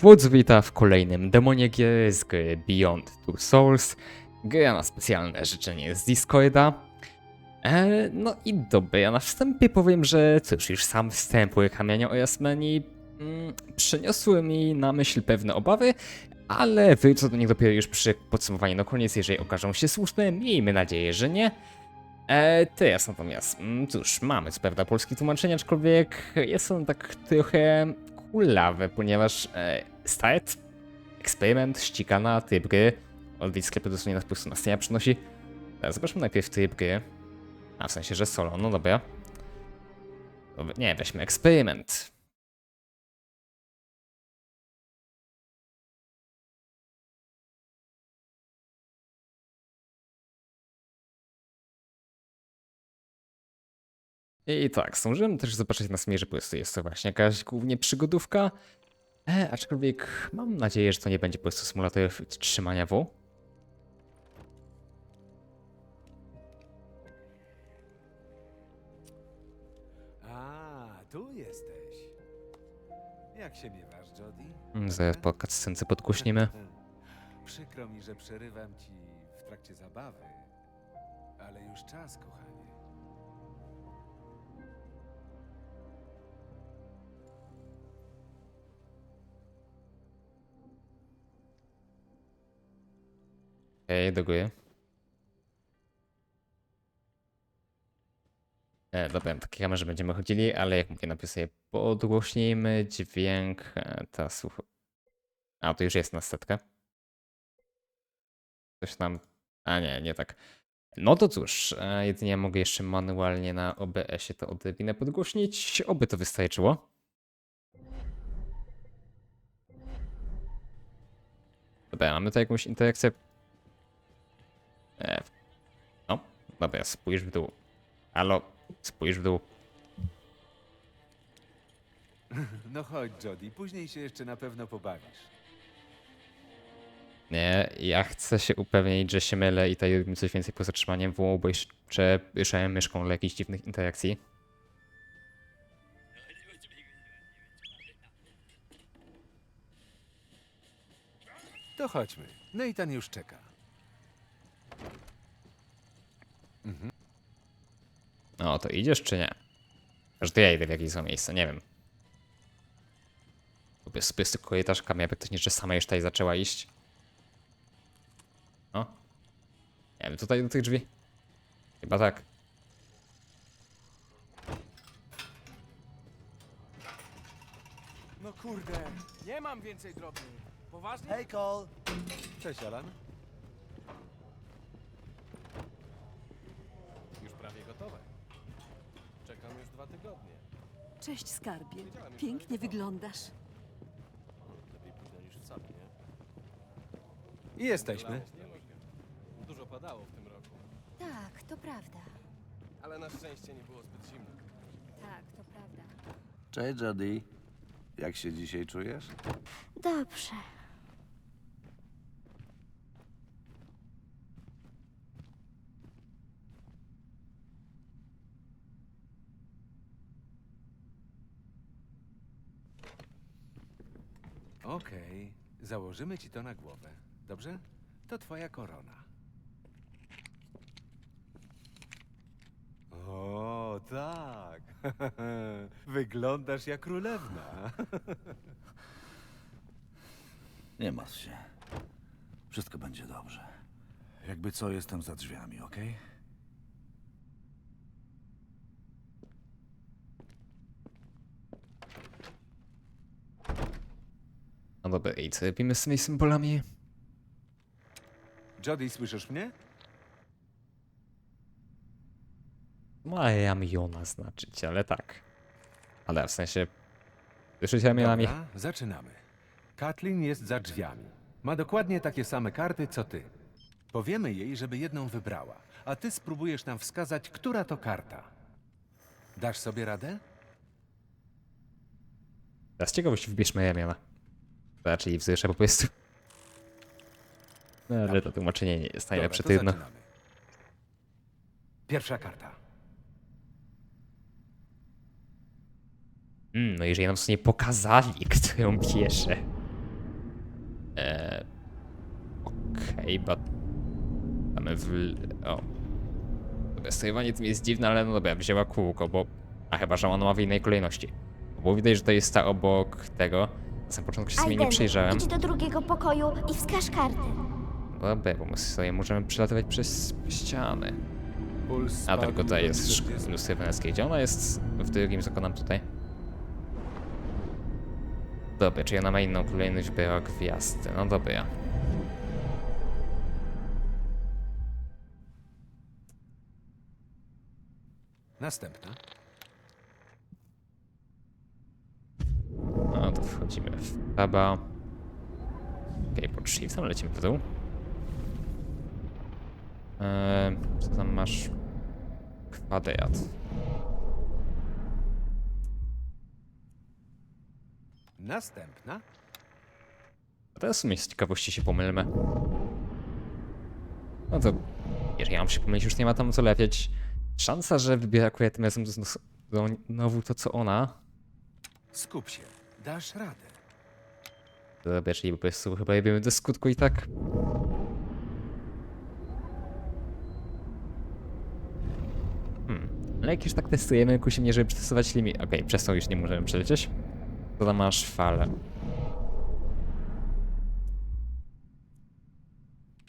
Wódz wita w kolejnym demonie gry z gry Beyond Two Souls. Gra na specjalne życzenie z Discorda. E, no i dobra, ja na wstępie powiem, że cóż, już sam wstęp uruchamiania oraz menu mm, przyniosły mi na myśl pewne obawy, ale wrócę do nich dopiero już przy podsumowaniu na koniec, jeżeli okażą się słuszne, miejmy nadzieję, że nie. E, teraz natomiast, mm, cóż, mamy co prawda polskie tłumaczenie, aczkolwiek jest on tak trochę kulawy, ponieważ e, start, eksperyment, ścigana, tryb gry, odwiedź sklepy prostu na scenie przynosi. Teraz zobaczmy najpierw tryb gry, a w sensie, że solo, no dobra. dobra nie, weźmy eksperyment. I tak, zdążyłem też zobaczyć na po prostu jest to właśnie jakaś głównie przygodówka. E, aczkolwiek mam nadzieję, że to nie będzie po prostu symulator trzymania W. A, tu jesteś. Jak się miewasz, Jody? Mm, Zaraz po cutscence. Przykro mi, że przerywam ci w trakcie zabawy, ale już czas, kochanie. Okej, do góry. E, dobra, na takiej kamerze będziemy chodzili, ale jak mówię, najpierw sobie podgłośnijmy dźwięk. E, ta słuch... A, to już jest na setkę. Coś nam... A nie, nie tak. No to cóż, e, jedynie mogę jeszcze manualnie na OBS-ie to odrobinę podgłośnić, oby to wystarczyło. Dobra, mamy tu jakąś interakcję E, no, dobra, spójrz w dół. Halo, spójrz w dół. No chodź, Jody, później się jeszcze na pewno pobawisz. Nie, ja chcę się upewnić, że się mylę i tutaj robimy coś więcej poza trzymaniem W, bo jeszcze ruszałem myszką dla jakichś dziwnych interakcji. To chodźmy. Nathan już czeka. No, to idziesz czy nie? Że to ja idę w jakieś złe miejsce, nie wiem. Lubię sobie z tego korytarzka, miała praktycznie, że sama już tutaj zaczęła iść. No. Nie wiem, tutaj do tych drzwi? Chyba tak. No kurde, nie mam więcej drobnych. Poważnie? Hej Cole! Cześć, Alan. Już prawie gotowe. Czekam już dwa tygodnie. Cześć skarbie. Pięknie wyglądasz. Lepiej późno niż wcale, nie? I jesteśmy. Dużo padało w tym roku, Tak, to prawda. ale na szczęście nie było zbyt zimno. Tak, to prawda. Cześć Jody. Jak się dzisiaj czujesz? Dobrze. Okej, założymy ci to na głowę. Dobrze? To twoja korona. O, tak. Wyglądasz jak królewna. Nie martw się. Wszystko będzie dobrze. Jakby co, jestem za drzwiami, okej? Dobra, i co robimy z tymi symbolami? Jody, słyszysz mnie? Maja Jona znaczyć, ale tak. Ale w sensie... Słyszycie ramionami? Dobra, zaczynamy. Kathleen jest za drzwiami. Ma dokładnie takie same karty, co ty. Powiemy jej, żeby jedną wybrała, a ty spróbujesz nam wskazać, która to karta. Dasz sobie radę? Teraz ciekawość wybierzmy ramiona raczej ich wzrusza po prostu. No, ale to tłumaczenie nie jest najlepsze, Dobra, to trudno. zaczynamy. Pierwsza karta. Mm, no jeżeli nam w sumie pokazali, którą bierze. Eee, Okej, bo... Mamy w... O. Dobra, Sterowanie tym jest dziwne, ale no dobra, wzięła kółko, bo... A chyba, że ona ma w innej kolejności. Bo widać, że to jest ta obok tego. Na samym początku się sobie nie Aiden, przyjrzałem. idź do drugiego pokoju i wskaż karty. Dobra, bo my sobie możemy przelatywać przez ściany. A tylko tutaj jest 40. lustry weneckie. Gdzie ona jest w drugim zakonam tutaj? Dobra, czyli ona ma inną kolejność była gwiazdy. No dobra. Następna. Wchodzimy w taba. Okej, pod shiftem lecimy w dół. Eee, co tam masz? Kwadrat. Następna. A teraz w sumie z ciekawości się pomylmy. No to, jeżeli mam się pomylić, już nie ma tam co lepieć. Szansa, że wybiera akurat tym razem znowu to, co ona. Skup się. Dasz radę. Dobra, czyli po prostu chyba jebiemy do skutku i tak. Hmm. Ale jak już tak testujemy, kusimy, żeby przetestować limit. Okej, przez to już nie możemy przelecieć. To tam masz falę.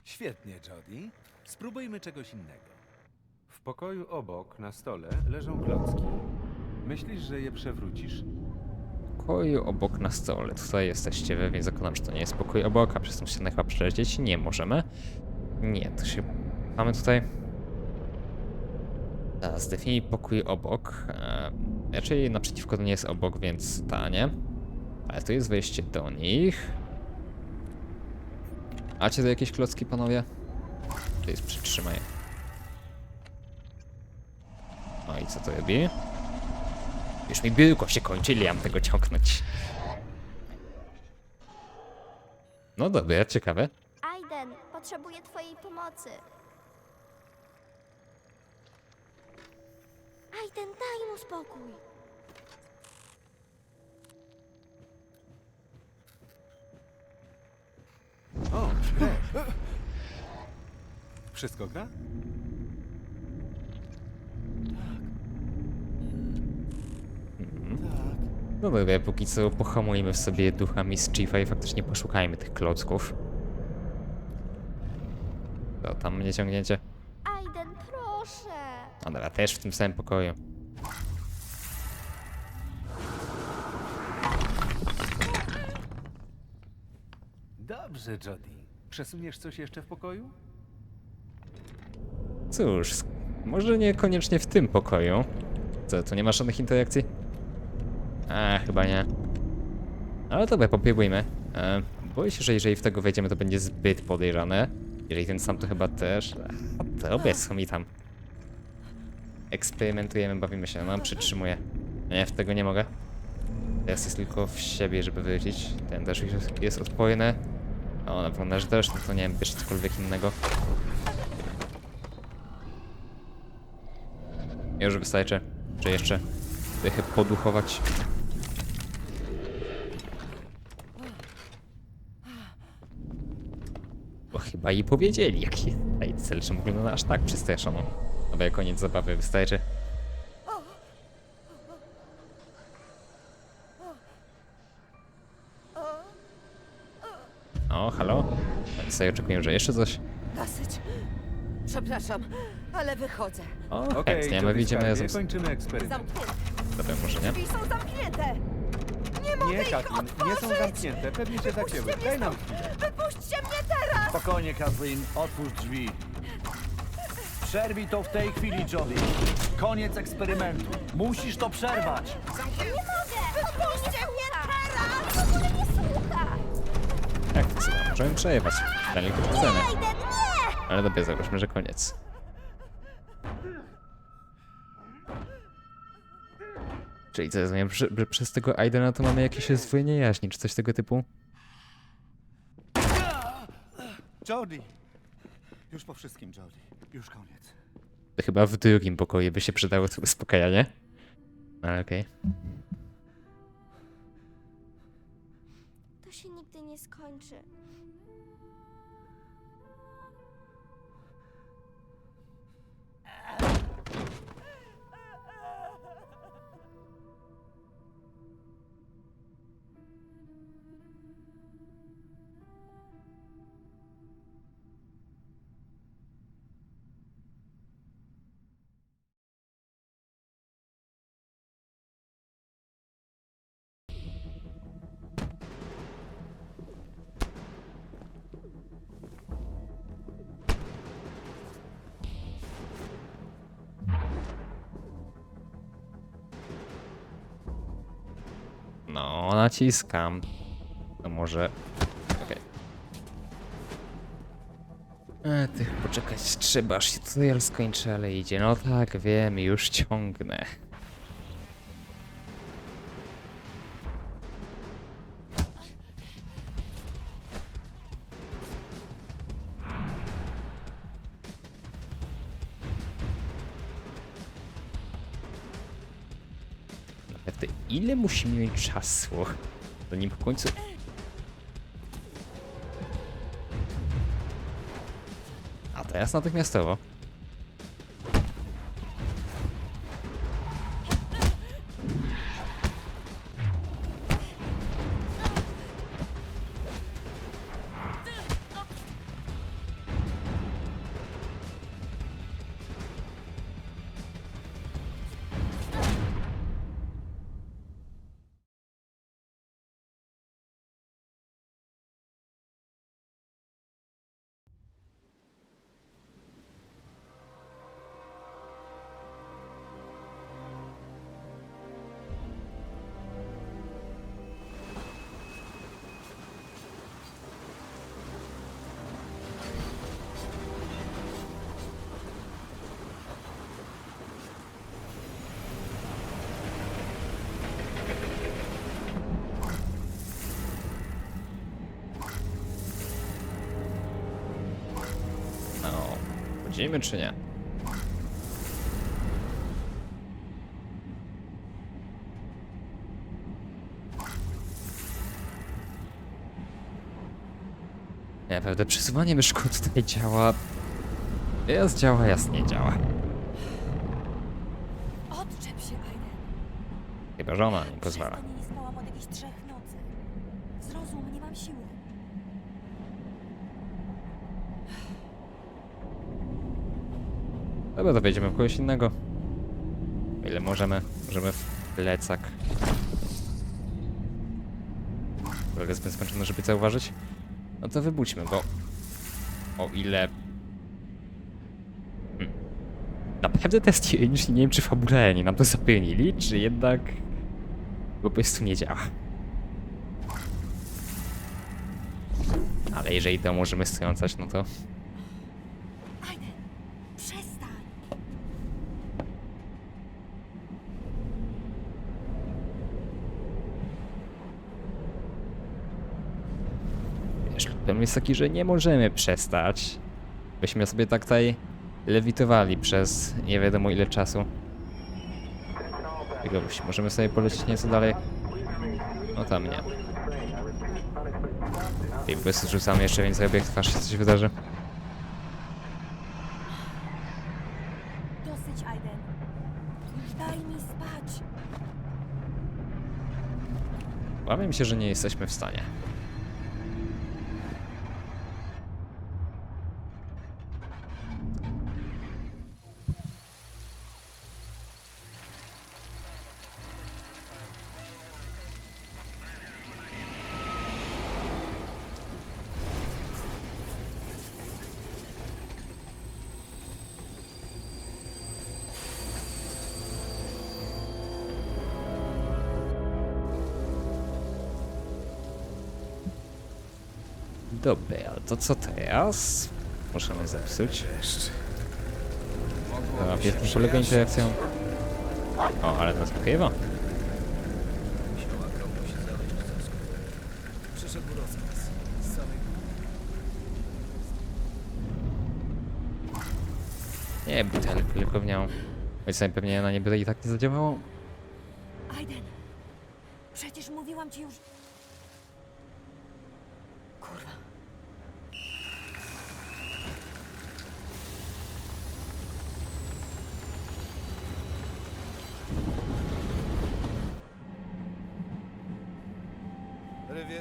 Świetnie, Jody. Spróbujmy czegoś innego. W pokoju obok, na stole, leżą klocki. Myślisz, że je przewrócisz? Pokoju obok na stole. Tutaj jesteście wy, więc zakładam, że to nie jest pokój obok, a przez tą ścianę chyba przelecieć nie możemy. Nie, to się... Mamy tutaj... Teraz zdefiniuj pokój obok. E, raczej naprzeciwko to nie jest obok, więc ta nie. Ale tu jest wejście do nich. Macie tu jakieś klocki, panowie? To jest przytrzymaj. No i co to robi? Już mi biurko się kończy, ile ja mam tego ciągnąć. No dobra, ciekawe. Aiden, potrzebuję twojej pomocy. Aiden, daj mu spokój. O, Greg. Wszystko gra? No dobra, póki co pohamujmy w sobie ducha Mischifa i faktycznie poszukajmy tych klocków. To tam mnie ciągnięcie. Aiden, proszę. No dobra, też w tym samym pokoju. Dobrze, Jody. Przesuniesz coś jeszcze w pokoju? Cóż, może niekoniecznie w tym pokoju. Co, tu nie ma żadnych interakcji? A, chyba nie. Ale dobra, popróbujmy. E, boję się, że jeżeli w tego wejdziemy, to będzie zbyt podejrzane. Jeżeli ten sam, to chyba też. A, dobra, co mi tam. Eksperymentujemy, bawimy się. No, przytrzymuję. Nie, w tego nie mogę. Teraz jest tylko w siebie, żeby wrócić. Ten też jest, jest odporny. O, na pewno że też, no to nie wiem, bierz cokolwiek innego. Już wystarczy. Czy jeszcze dychy poduchować? Bo chyba i powiedzieli, jaki tutaj cel, czemu wygląda aż tak przestraszono. Dobra, koniec zabawy, wystarczy. O, halo? Oni sobie oczekują, że jeszcze coś? Dosyć. Przepraszam, ale wychodzę. O, Okej, chętnie, my widzimy razem kończymy eksperyment. Zamknięte. Dobra, może nie? Drzwi są zamknięte. Nie mogę Nie, ich Katlin, nie są otworzyć. zamknięte. Pewnie się zacięły. Daj nam chwilę. Wypuśćcie mnie teraz. Spokojnie, Kathleen, otwórz drzwi. Przerwij to w tej chwili, Jody. Koniec eksperymentu. Musisz to przerwać. Nie mogę! Wypuśćcie mnie teraz! W ogóle nie słucha! Jak to sobie możemy przejechać? Dalej to chcemy. Aiden, nie! Ale dobra, załóżmy, że koniec. Czyli co, rozumiem, że, że przez tego Aidena to mamy jakieś rozdwojenie jaźni, czy coś tego typu? Jody. Już po wszystkim, Jody. Już koniec. To chyba w drugim pokoju by się przydało to uspokajanie. Ale okej. To się nigdy nie skończy. Naciskam. To może... Okej. E, ty, poczekać trzeba, aż się tutorial skończy, ale idzie. No tak, wiem, już ciągnę. Musimy mieć czasu, zanim w końcu... A teraz natychmiastowo. Chodzimy czy nie? Pewne przesuwanie myszką tutaj działa. Jest działa, jest nie działa. Odczep się, Aiden. Chyba żona nie pozwala. Przez to nie spałam od jakichś trzech nocy. Zrozum, nie mam siły. Dobra, to wejdziemy w kogoś innego. Ile możemy, możemy w plecak. Jest zbyt skończony, żeby zauważyć. No to wybudźmy, bo o ile... Hmm. Naprawdę test nie, wiem, czy fabularnie nam to zapełnili, czy jednak po prostu nie działa. Ale jeżeli to możemy stojącać, no to Aiden, przestań. Wiesz, problem jest taki, że nie możemy przestać. Byśmy sobie tak tutaj lewitowali przez nie wiadomo ile czasu. Tylko możemy sobie polecieć nieco dalej. No tam nie. I po prostu rzucamy jeszcze więcej obiektów, aż się coś wydarzy. Dosyć, Aiden. Daj mi spać. Obawiam się, że nie jesteśmy w stanie. Dobra, to co teraz? Możemy zepsuć. Na pierwszym polega interakcją. O, ale nas pokrywa. Nie, butel tylko w nią. Więc sobie pewnie na nie by i tak nie zadziałało. Aiden, przecież mówiłam ci już... Kurwa.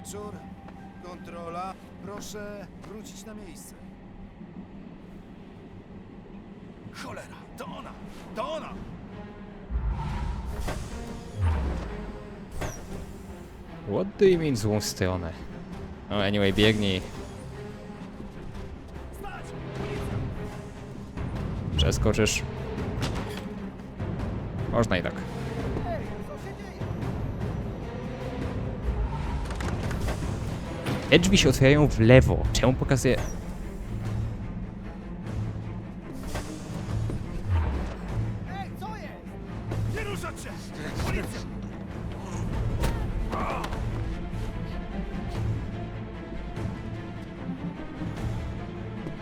Wieczór. Kontrola. Proszę wrócić na miejsce. Cholera, to ona! To ona! What do you mean złą stronę? No anyway, biegnij. Przeskoczysz. Można i tak. Te drzwi się otwierają w lewo. Czemu! Policja!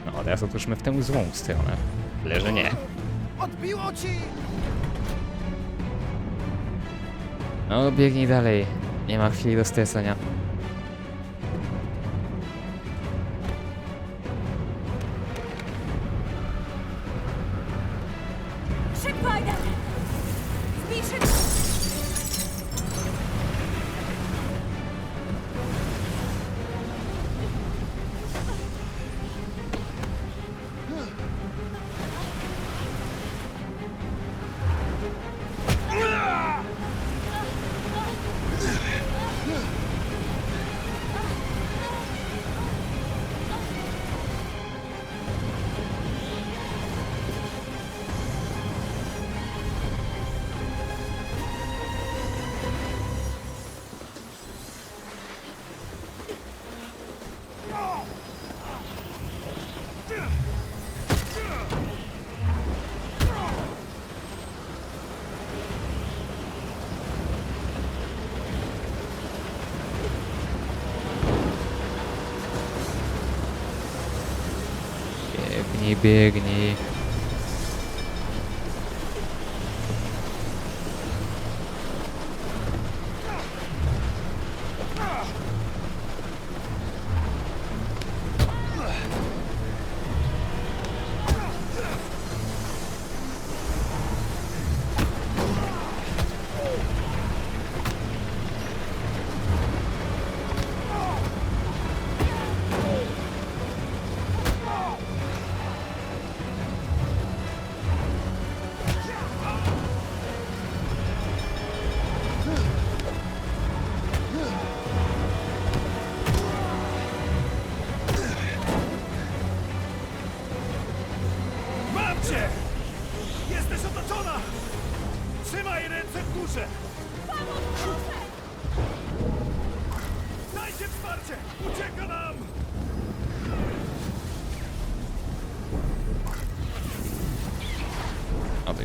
No, teraz otwórzmy w tę złą stronę. Tyle, że nie. Odbiło ci! No, biegnij dalej. Nie ma chwili do stresania. Biegnij,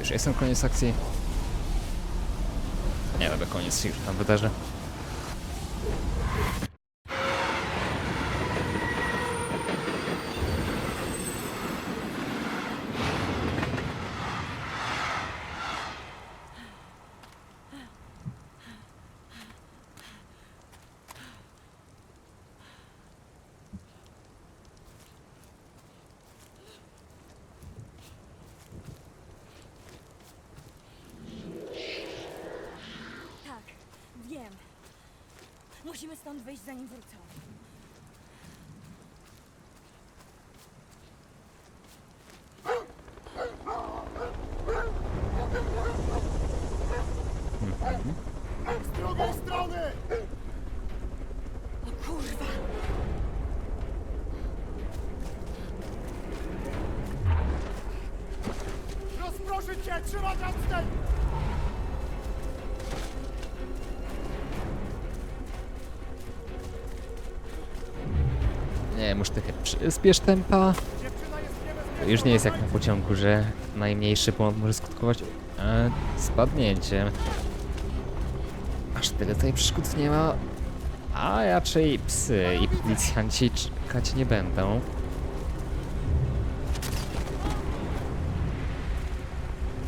już jestem koniec akcji. Nie, dobra, koniec się już tam wydarzy. Tak, wiem. Musimy stąd wyjść, zanim wrócą. Z drugiej strony! O kurwa! Rozproszyć cię! Trzymać! Trochę przyspiesz tempa. Już nie jest jak na pociągu, że najmniejszy błąd może skutkować e, spadnięciem. Aż tyle tutaj przeszkód nie ma. A raczej psy i policjanci czekać nie będą.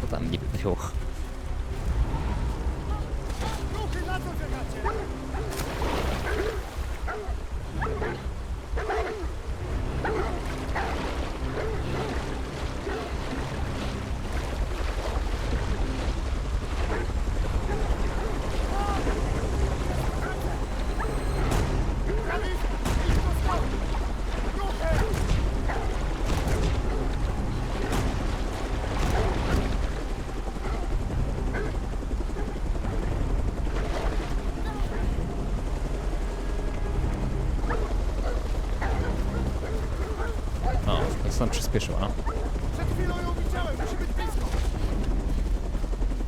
To tam nie. Ruchy na co czekacie? O, w końcu tam przyspieszyła. Przed chwilą ją widziałem! Musi być blisko!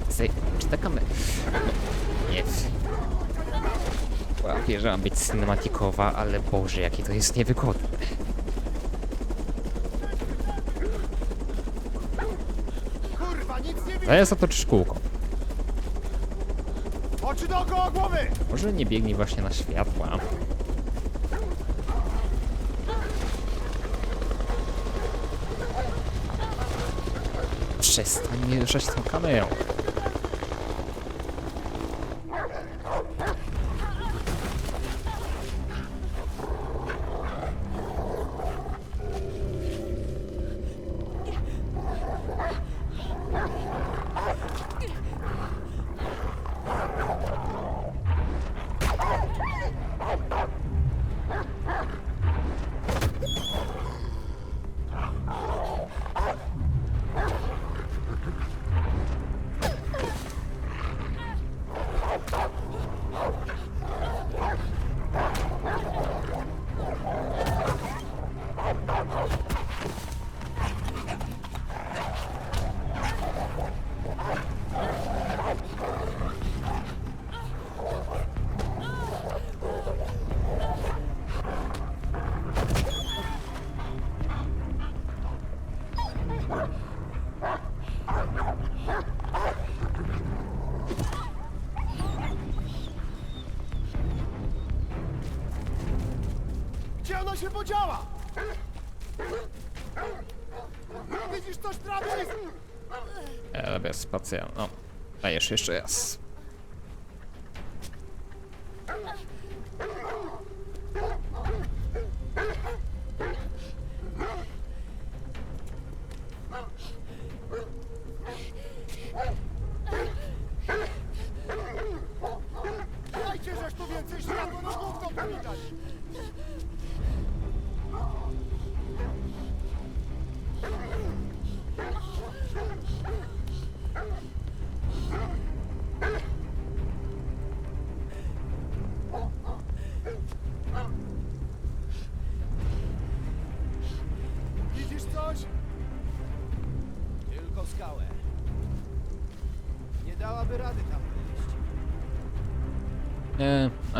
Sej, czy ta kamera... No, nie. Łapie, że mam być cinematikowa, ale Boże, jakie to jest niewygodne. Kurwa, nic nie widzę! Zaraz otoczysz kółko. Oczy dookoła głowy! Może nie biegnij właśnie na światła. Przestań mnie tą. Się podziała? Widzisz coś, Travis? E, bez spacja. No, dajesz jeszcze raz.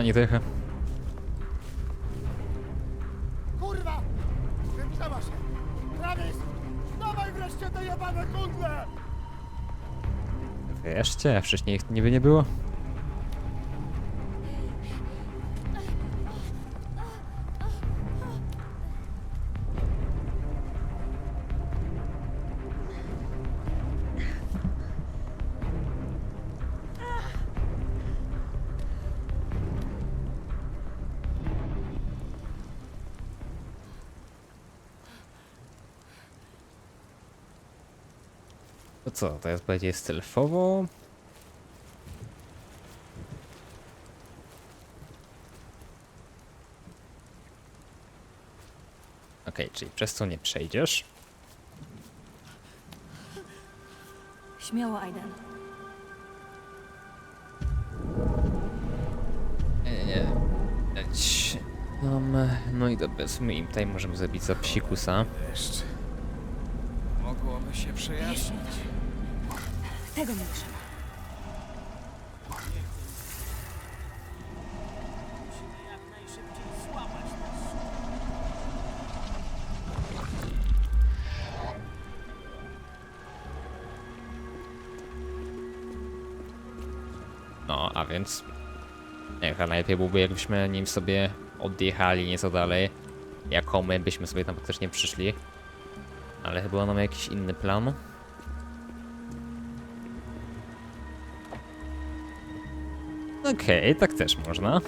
Ani trochę. Kurwa! Wymknęła się! Travis! Dawaj wreszcie te jebane kundle! Wcześniej ich niby nie było. Co, teraz będzie stealthowo? Okej, czyli przez to nie przejdziesz. Śmiało, Aiden. Nie, nie, nie. Leć. Um, no i dobra, sumie im tutaj możemy zabić za psikusa. Deszcz. Mogłoby się przejaśnić. Tego mi trzeba. No, a więc... Nie, najlepiej byłoby jakbyśmy nim sobie odjechali nieco dalej. Jako my byśmy sobie tam faktycznie przyszli. Ale chyba mamy jakiś inny plan. Okej, tak też można.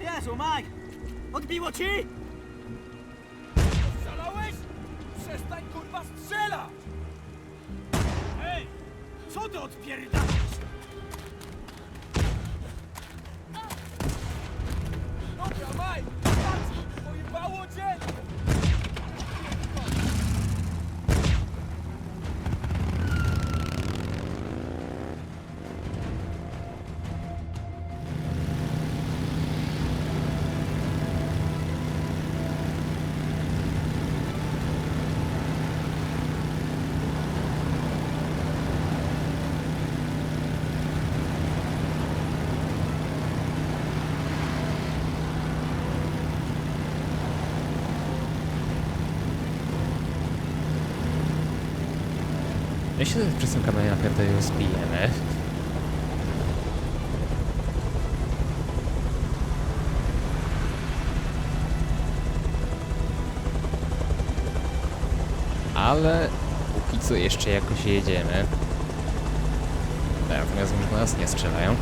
Jezu, Mike! Odbiło ci? Myślę, że przez kamerę naprawdę ją zbijemy. Ale póki co jeszcze jakoś jedziemy. Natomiast może na nas nie strzelają.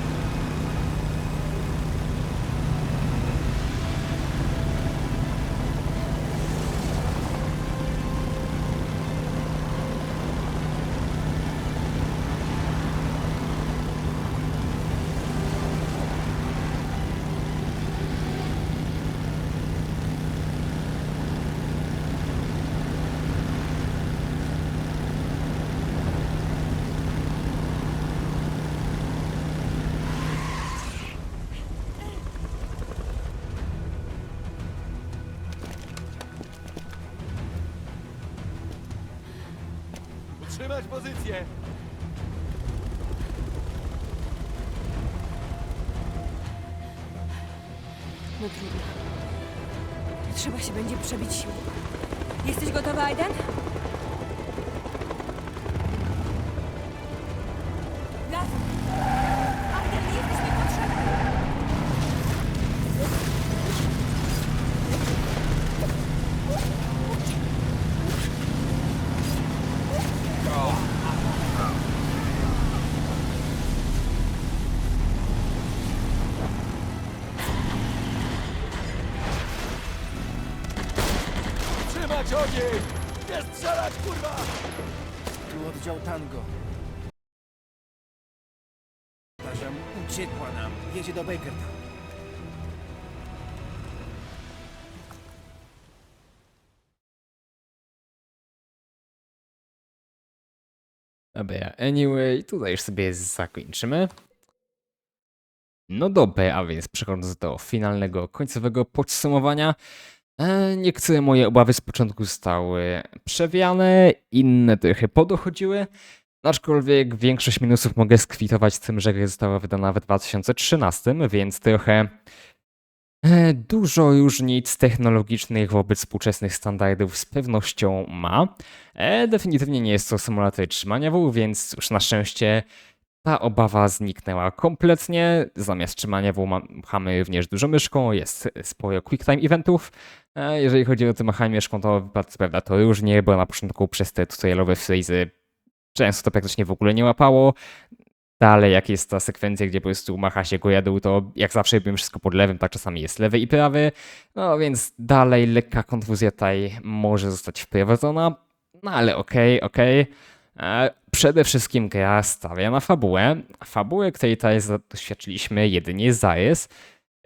Przebić siłą. Jesteś gotowy, Aiden? Jedzie do Bakertown. Dobra, anyway, tutaj już sobie zakończymy. No dobra, a więc przechodząc do finalnego, końcowego podsumowania. E, niektóre moje obawy z początku zostały przewiane, inne trochę podochodziły. Aczkolwiek większość minusów mogę skwitować z tym, że gra została wydana w 2013, więc trochę e, dużo różnic technologicznych wobec współczesnych standardów z pewnością ma. E, definitywnie nie jest to symulator trzymania wół, więc cóż, na szczęście ta obawa zniknęła kompletnie. Zamiast trzymania wół ma- machamy również dużo myszką, jest sporo quicktime eventów. E, jeżeli chodzi o to machanie myszką, to prawda to różnie, bo na początku przez te tutorialowe freezy często to praktycznie w ogóle nie łapało. Dalej, jak jest ta sekwencja, gdzie po prostu macha się go jadą, to jak zawsze robiłem wszystko pod lewym, tak czasami jest lewy i prawy. No więc dalej lekka konfuzja tutaj może zostać wprowadzona. No ale okej, okej. E, Przede wszystkim gra stawia na fabułę. Fabułę, której tutaj doświadczyliśmy jedynie zarys.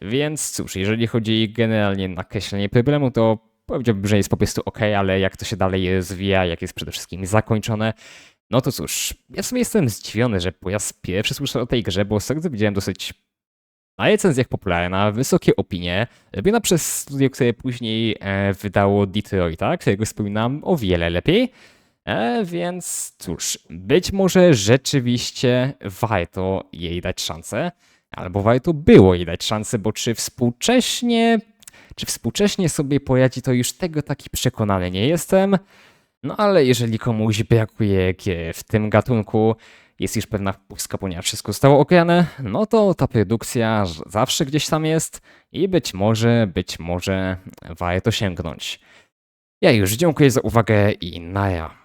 Więc cóż, jeżeli chodzi generalnie na nakreślenie problemu, to powiedziałbym, że jest po prostu ok, ale jak to się dalej rozwija, jak jest przede wszystkim zakończone, no to cóż, ja w sumie jestem zdziwiony, że po raz pierwszy słyszę o tej grze, bo co widziałem dosyć na recenzjach popularna, wysokie opinie, robiona przez studio, które później e, wydało Detroita, którego wspominam o wiele lepiej. E, więc cóż, być może rzeczywiście warto jej dać szansę, albo warto było jej dać szansę, bo czy współcześnie, czy współcześnie sobie poradzi, to już tego taki przekonany nie jestem. No ale jeżeli komuś brakuje w tym gatunku, jest już pewna pustka, ponieważ wszystko zostało ograne, no to ta produkcja zawsze gdzieś tam jest i być może, być może warto sięgnąć. Ja już dziękuję za uwagę i naja.